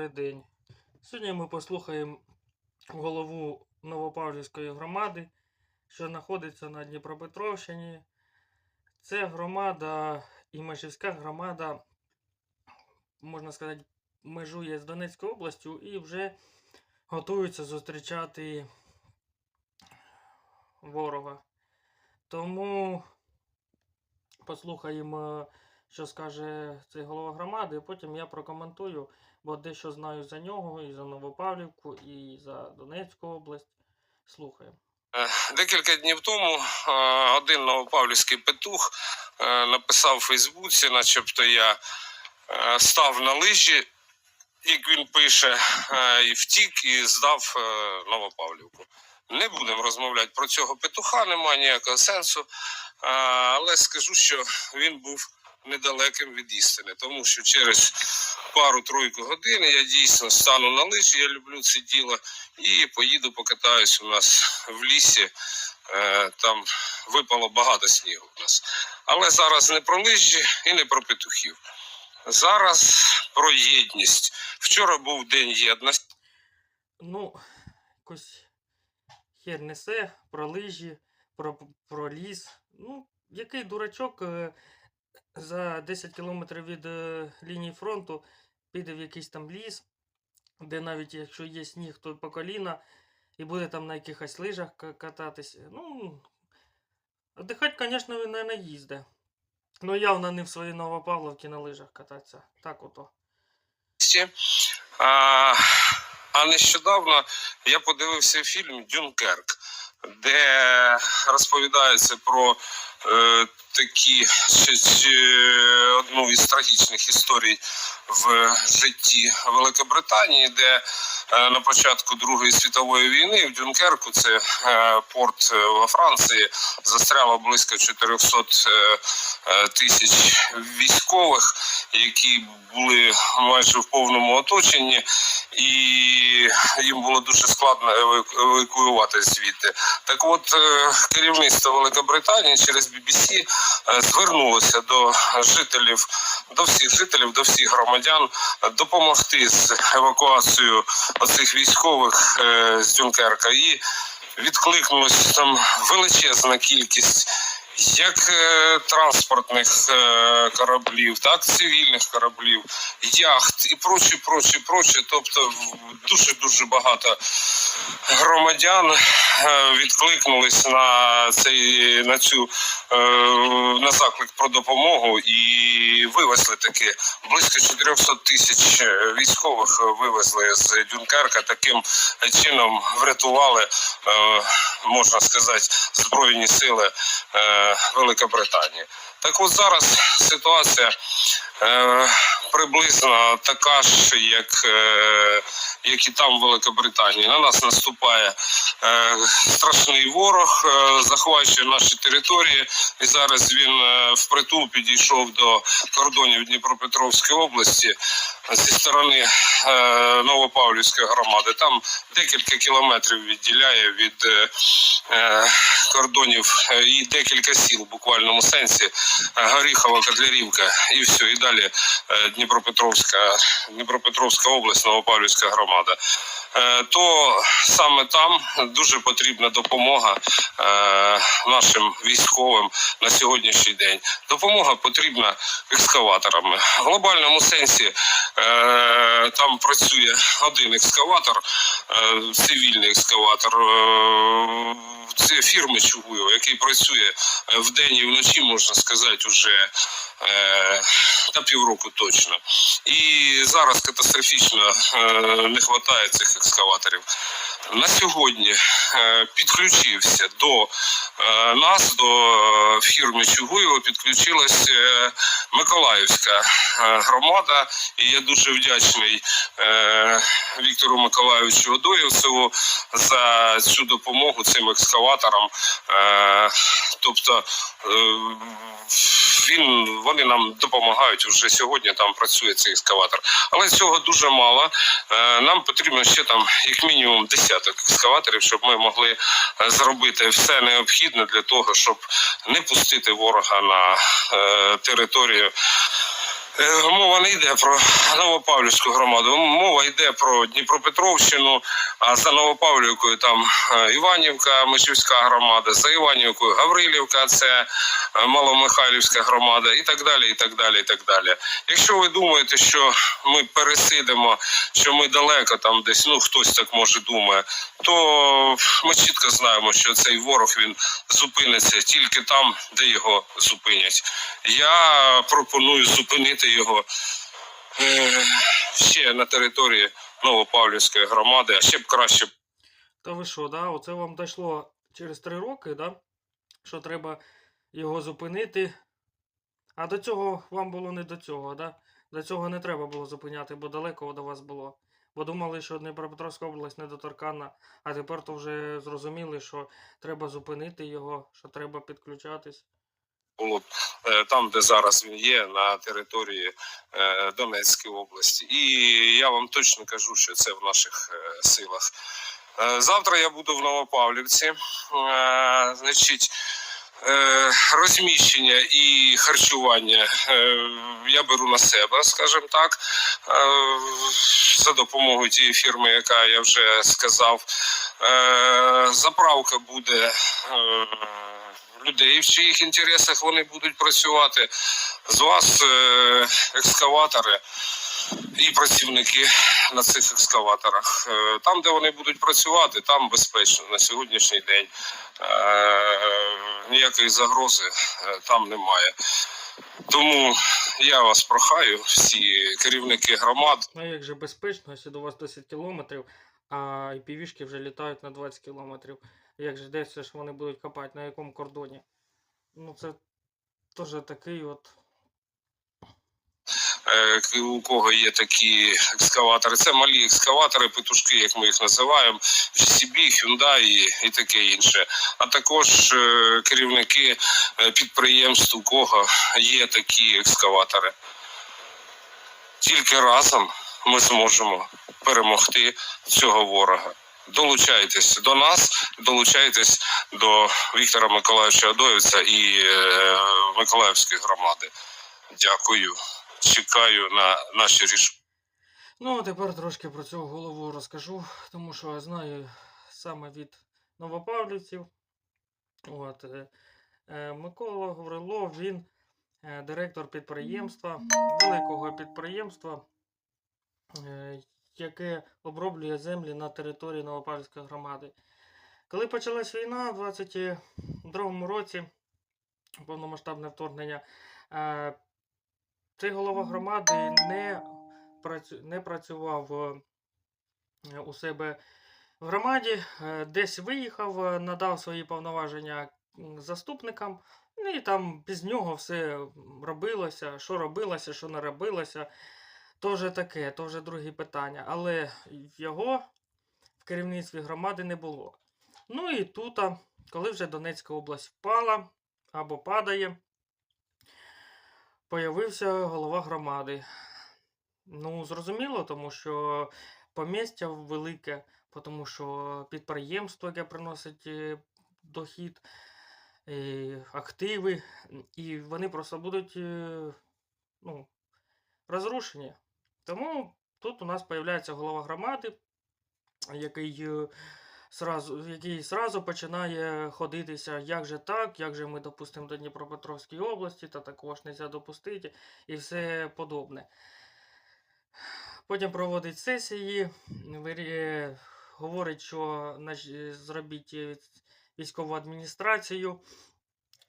добрий день. Сьогодні ми послухаємо голову Новопавлівської громади, що знаходиться на Дніпропетровщині. Це громада і Межівська громада, можна сказати, межує з Донецькою областю і вже готуються зустрічати ворога. Тому послухаємо, що скаже цей голова громади, і потім я прокоментую, бо дещо знаю за нього, і за Новопавлівку, і за Донецьку область. Слухаємо. Е, Декілька днів тому е, один новопавлівський петух е, написав у Фейсбуці, начебто я став на лижі, як він пише, і втік і здав Новопавлівку. Не будемо розмовляти про цього петуха, немає ніякого сенсу. Але скажу, що він був недалеким від істини, тому що через пару-тройку годин я дійсно стану на лижі, я люблю це діло, і поїду покатаюсь у нас в лісі. Е, Там випало багато снігу у нас. Але зараз не про лижі і не про петухів. Зараз про єдність. Вчора був день єдності. Ну, якось хер несе про лижі, про, про ліс. Ну, який дурачок е, за 10 кілометрів від е, лінії фронту піде в якийсь там ліс, де навіть якщо є сніг, то по коліна, і буде там на якихось лижах ка- кататись. Ну, отдихати, звісно, він не їздить. Ну, явно не в своїй Новопавловці на лижах кататися. Так ото. А нещодавно я подивився фільм Дюнкерк, де розповідається про е, такі ще, одну із трагічних історій в житті Великобританії, де е, на початку Другої світової війни в Дюнкерку, це е, порт е, во Франції, застряло близько 400 е, е, тисяч військових, які були майже в повному оточенні, і їм було дуже складно евакуювати звідти. Так от е, керівництво Великобританії через BBC е, звернулося до жителів, до всіх жителів, до всіх громадян допомогти з евакуацією оцих військових е, з Дюнкерка. І відкликнулася там величезна кількість як транспортних кораблів, так цивільних кораблів, яхт і прочі, прочі, прочі. Тобто дуже дуже багато громадян е, відкликнулись на цей на цю е, на заклик про допомогу і вивезли таки близько 400 тисяч е, військових вивезли з Дюнкерка. Таким чином врятували, можна сказати, збройні сили Великобританії. Так от зараз ситуація приблизно така ж, як, е, як і там Великобританії. На нас наступає е, страшний ворог, е, захвачує наші території, і зараз він впритул підійшов до кордонів Дніпропетровської області зі сторони Новопавлівської громади. Там декілька кілометрів відділяє від кордонів і декілька сіл буквальному сенсі. Горіхова, Котлярівка і все, і далі Дніпропетровська, Дніпропетровська область, Новопавлівська громада. Е, То саме там дуже потрібна допомога е, нашим військовим на сьогоднішній день. Допомога потрібна екскаваторами. В глобальному сенсі е, там працює один екскаватор, цивільний екскаватор. Це фірми Чугуєва, який працює е, вдень і вночі, можна сказати, уже на півроку точно. І зараз катастрофічно е, не вистачає цих екскаваторів. На сьогодні е, підключився до е, нас, до фірми Чугуєва, підключилась Миколаївська громада. І я дуже вдячний Віктору Миколаївичу Одоєвцеву за цю допомогу цим екскаваторам. Тобто він, вони нам допомагають вже сьогодні. Там працює цей екскаватор. Але цього дуже мало. Е, Нам потрібно ще там як мінімум десяток екскаваторів, щоб ми могли е, зробити все необхідне для того, щоб не пустити ворога на е, територію Мова не йде про Новопавлівську громаду, мова йде про Дніпропетровщину, а за Новопавлівкою там е, Іванівка, Мишівська громада, за Іванівкою Гаврилівка, це е, Маломихайлівська громада і так далі. і так далі, і так далі. Якщо ви думаєте, що ми пересидимо, що ми далеко там десь, ну хтось так може думає, то ми чітко знаємо, що цей ворог він зупиниться тільки там, де його зупинять. Я пропоную зупинити його е, ще на території Новопавлівської громади, а ще б краще Та ви що, да? Оце вам дійшло через три роки, да? що треба його зупинити. А до цього вам було не до цього, да? До цього не треба було зупиняти, бо далеко до вас було. Бо думали, що Дніпропетровська область недоторканна, а тепер то вже зрозуміли, що треба зупинити його, що треба підключатись. було там, де зараз він є, на території е, Донецької області. І я вам точно кажу, що це в наших е, силах. Е, Завтра я буду в Новопавлівці. Е, Значить, е, розміщення і харчування е, я беру на себе, скажімо так, е, за допомогою тієї фірми, яка я вже сказав. Е, Заправка буде е, людей, в чиїх інтересах вони будуть працювати. З вас е, екскаватори і працівники на цих екскаваторах. Е, Там, де вони будуть працювати, там безпечно на сьогоднішній день. Е, Ніякої загрози там немає. Тому я вас прохаю, всі керівники громад, Ну як же безпечно, якщо до вас 10 кілометрів, а IPV-шки вже літають на 20 кілометрів. Як же десь ж вони будуть копати, на якому кордоні? Ну це теж такий от. е, у кого є такі екскаватори. Це малі екскаватори, петушки, як ми їх називаємо, GCB, Hyundai і, і таке інше. А також е, керівники е, підприємств, у кого є такі екскаватори. Тільки разом ми зможемо перемогти цього ворога. Долучайтесь до нас, долучайтесь до Віктора Миколаївича Адоївця і е, Миколаївської громади. Дякую. Чекаю на наші рішення. Ну, а тепер трошки про цю голову розкажу, тому що знаю саме від новопавлівців. От, е, е, Микола Гаврилов, він е, директор підприємства, великого підприємства, е, яке оброблює землі на території Новопавлівської громади. Коли почалась війна в 22-му році, повномасштабне вторгнення, е, цей голова громади не не працював е, у себе в громаді, е, десь виїхав, надав свої повноваження заступникам, ну і там без нього все робилося, що робилося, що не робилося. То вже таке, то вже другі питання. Але його в керівництві громади не було. Ну і тут, коли вже Донецька область впала або падає, появився голова громади. Ну, зрозуміло, тому що помістя велике, тому що підприємство, яке приносить е, дохід, активи, і вони просто будуть е, ну, розрушені. Тому тут у нас з'являється голова громади, який е, сразу, який сразу починає ходитися, як же так, як же ми допустимо до Дніпропетровської області, та також не можна допустити, і все подобне. Потім проводить сесії, говорить, що наж- зробіть е, військову адміністрацію,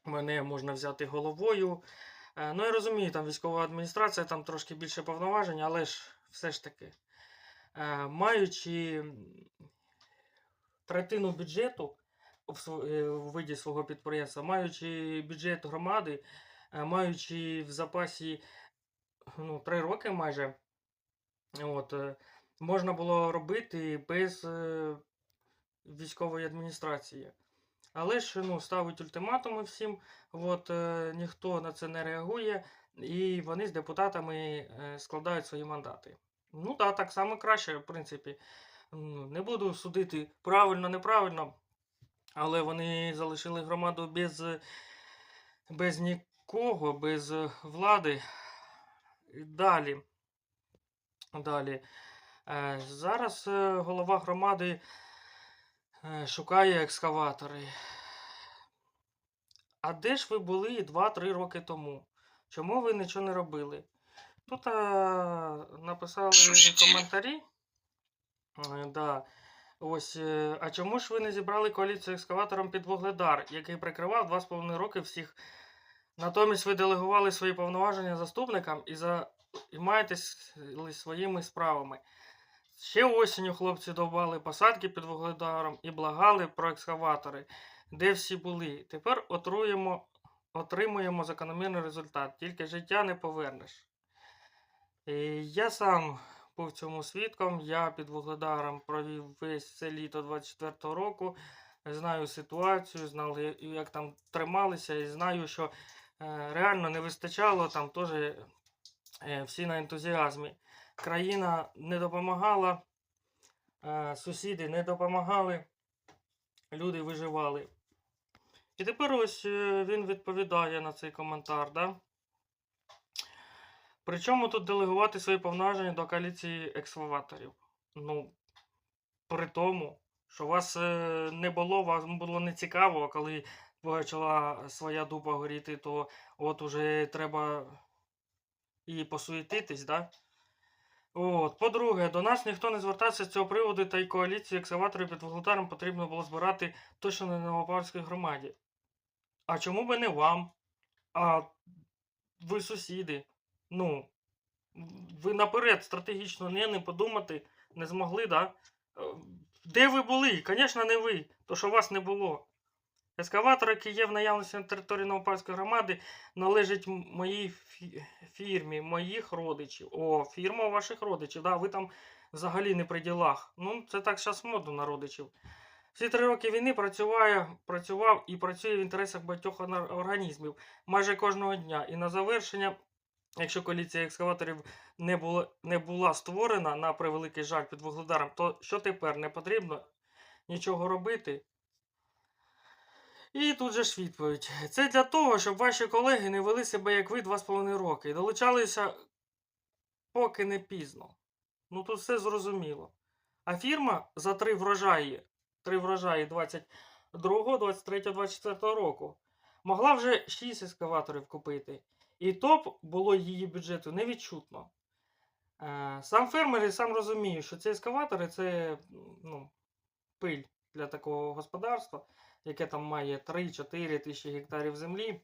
мене можна взяти головою. Е, Ну, я розумію, там військова адміністрація, там трошки більше повноважень, але ж все ж таки, е, маючи третину бюджету е, у виді свого підприємства, маючи бюджет громади, маючи в запасі ну, три роки майже, от, можна було робити без військової адміністрації. Але ж ну, ставить ультиматуми всім, от, е, ніхто на це не реагує, і вони з депутатами е, складають свої мандати. Ну так, так само краще, в принципі. Не буду судити правильно, неправильно, але вони залишили громаду без, без нікого, без влади. Далі. Далі. Е, Зараз е, голова громади шукає екскаватори. А де ж ви були 2-3 роки тому? Чому ви нічого не робили? Тут е, написали коментарі. Е, Да. Ось, е, а чому ж ви не зібрали коаліцію екскаватором під Вугледар, який прикривав 2,5 роки всіх? Натомість ви делегували свої повноваження заступникам і займаєтесь своїми справами. Ще осінню хлопці довбали посадки під Вугледаром і благали про екскаватори, де всі були. Тепер отруємо, отримуємо закономірний результат, тільки життя не повернеш. І я сам був цьому свідком. Я під Вугледаром провів весь це літо 24-го року. Знаю ситуацію, знав, як там трималися, і знаю, що е, реально не вистачало там теж е, всі на ентузіазмі. Країна не допомагала, е, сусіди не допомагали, люди виживали. І тепер ось е, він відповідає на цей коментар. Да? Причому тут делегувати свої повноваження до коаліції екскаваторів? Ну, при тому, що вас е, не було, вам було не цікаво, коли почала своя дупа горіти, то от уже треба і посуетитись, да? От, по-друге, до нас ніхто не звертався з цього приводу, та й коаліцію екскаваторів під Вугледаром потрібно було збирати точно не на Новопавській громаді. А чому би не вам? А ви сусіди. Ну, ви наперед стратегічно не, не подумати не змогли, да? Е, Де ви були? Звісно, не ви, то що вас не було. Ескаватор, який є в наявності на території Новопавської громади, належить моїй фі- фірмі, моїх родичів. О, фірма ваших родичів. Да, ви там взагалі не при ділах. Ну, це так зараз модно на родичів. Всі три роки війни працював, працював і працює в інтересах багатьох організмів майже кожного дня. І на завершення, якщо коаліція екскаваторів не була, не була створена на превеликий жаль під Вугледаром, то що тепер не потрібно нічого робити? І тут же ж відповідь. Це для того, щоб ваші колеги не вели себе, як ви, 2,5 роки. І долучалися поки не пізно. Ну тут все зрозуміло. А фірма за три врожаї, три врожаї 22, 23, 24 року могла вже 6 ескаваторів купити. І то б було її бюджету невідчутно. Е, Сам фермер і сам розуміє, що ці ескаватори це ну, пиль для такого господарства, яке там має 3-4 тисячі гектарів землі.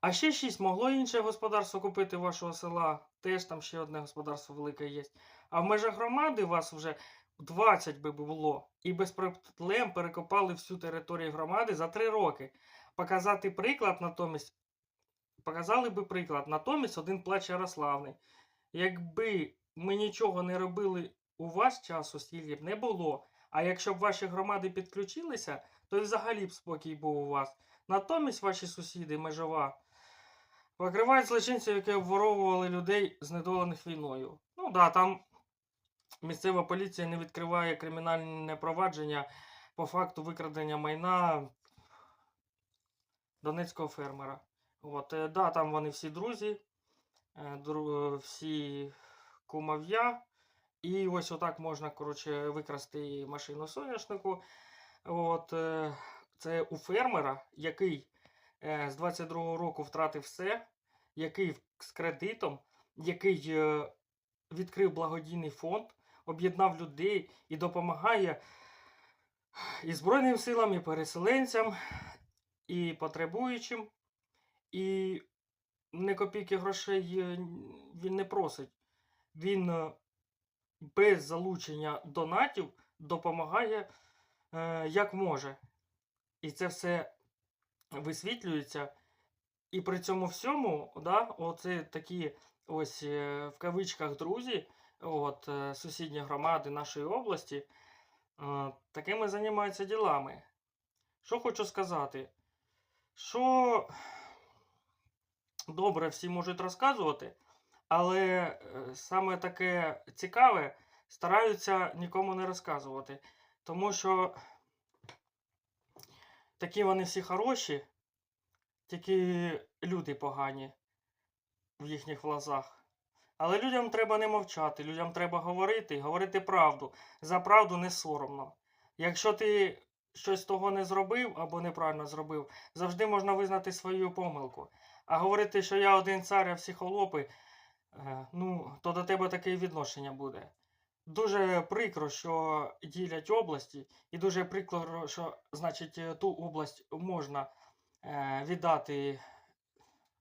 А ще 6 могло інше господарство купити вашого села. Теж там ще одне господарство велике є. А в межах громади вас вже 20 би було. І без проблем перекопали всю територію громади за 3 роки. Показати приклад натомість. Показали би приклад. Натомість один плач Ярославний. Якби ми нічого не робили у вас часу, стільки б не було. А якщо б ваші громади підключилися, то взагалі б спокій був у вас. Натомість ваші сусіди, межова, покривають злочинців, які обворовували людей, знедолених війною. Ну да, там місцева поліція не відкриває кримінальне провадження по факту викрадення майна донецького фермера. От, е, да, там вони всі друзі, дру- е, всі кумов'я. І ось отак можна, коротше, викрасти машину соняшнику. От, е, це у фермера, який е, з 22-го року втратив все, який з кредитом, який е, відкрив благодійний фонд, об'єднав людей і допомагає і Збройним силам, і переселенцям, і потребуючим, і не копійки грошей е, він не просить. Він без залучення донатів допомагає е, як може. І це все висвітлюється. І при цьому всьому, да, оце такі ось е, в кавичках друзі, от, е, сусідні громади нашої області, е, такими займаються ділами. Що хочу сказати? Що добре всі можуть розказувати, але е, саме таке цікаве стараються нікому не розказувати. Тому що такі вони всі хороші, тільки люди погані. в їхніх глазах. Але людям треба не мовчати, людям треба говорити, говорити правду. За правду не соромно. Якщо ти щось того не зробив або неправильно зробив, завжди можна визнати свою помилку. А говорити, що я один цар, а всі холопи, ну, то до тебе таке відношення буде. Дуже прикро, що ділять області, і дуже прикро, що, значить, е, ту область можна е, віддати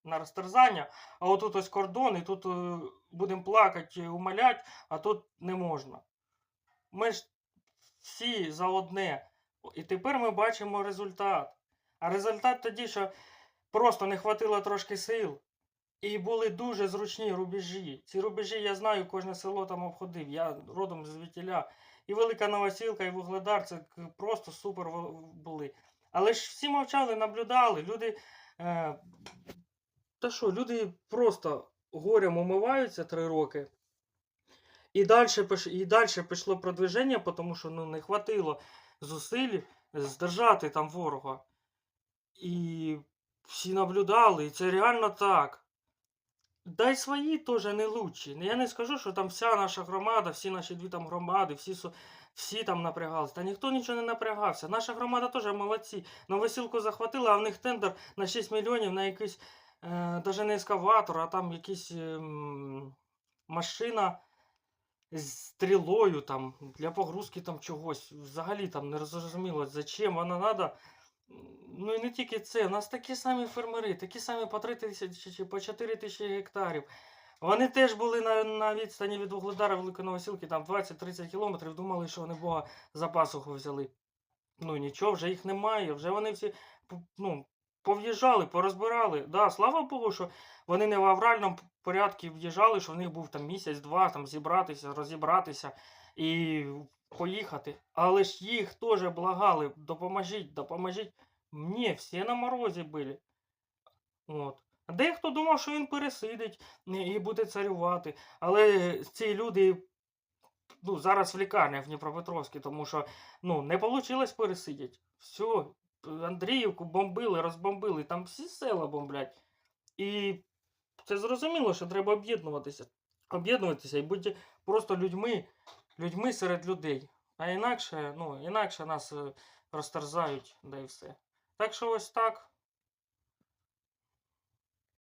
на розтерзання, а отут ось кордон, і тут е, будемо плакати, умолять, а тут не можна. Ми ж всі за одне. І тепер ми бачимо результат. А результат тоді, що просто не хватило трошки сил. І були дуже зручні рубежі. Ці рубежі я знаю, кожне село там обходив. Я родом з Вітіля. І Велика Новосілка, і Вугледар це просто супер були. Але ж всі мовчали, наблюдали. Люди. Е, та що, люди просто горем умиваються три роки. І далі, і далі пішло продвиження, тому що ну, не хватило зусиль здержати там ворога. І всі наблюдали, і це реально так. Дай свої теж не лучші. Я не скажу, що там вся наша громада, всі наші дві там громади, всі, всі там напрягалися. Та ніхто нічого не напрягався. Наша громада теж молодці. Новосілку захватила, а в них тендер на 6 мільйонів на якийсь, е, не ескаватор, а там якийсь ем, машина з стрілою там для погрузки там чогось. Взагалі там не зрозуміло, зачем вона треба. Ну і не тільки це, у нас такі самі фермери, такі самі по 3 тисячі чи по 4 тисячі гектарів. Вони теж були на, на відстані від Вугледара Великої Новосілки, там 20-30 кілометрів, думали, що вони Бога за пасуху взяли. Ну нічого, вже їх немає, вже вони всі ну, пов'їжджали, порозбирали. Да, слава Богу, що вони не в авральному порядку в'їжджали, що в них був там місяць-два там зібратися, розібратися і поїхати. Але ж їх теж благали, допоможіть, допоможіть. Ні, всі на морозі були. От. Дехто думав, що він пересидить і буде царювати. Але ці люди ну, зараз в лікарні в Дніпропетровській, тому що ну, не вийшло пересидіти. Все, Андріївку бомбили, розбомбили, там всі села бомблять. І це зрозуміло, що треба об'єднуватися. Об'єднуватися і бути просто людьми, людьми серед людей. А інакше, ну, інакше нас е, розтерзають, да і все. Так що ось так.